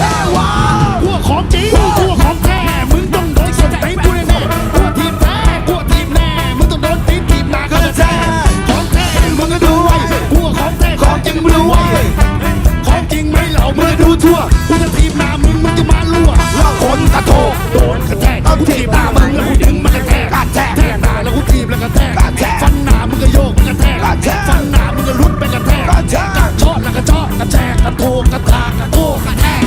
ท้ว้าวพวกของจริงพวกของแท้มึงต้องโดนสดไปกูแน่ๆพวกทีมแท้พวกทีมแน่มึงต้องโดนตีทีมหนาก็ะแท้ของแท้มึงก็ดูไว้พวกของแท้ของจริงมึงดูไว้ของจริงไม่เหล่ามึงดูทั่วกูจะทีมหนามึงมึงจะมาลั่วล่าคนกระโถโดนกระแทกกูทีบหน้ามึงแล้วกูดึงมันกระแทกกระแทกแทกหน้าแล้วกูทีบแล้วกระแทกกระแทกฟันหน้ามึงก็โยกมันกระแทกกระแทกฟันหน้ามึงก็ลุดไปกระแทกกระแทกกระชอบแล้วกระชอกกระแทกกระโถกระทากกระโถกระแทก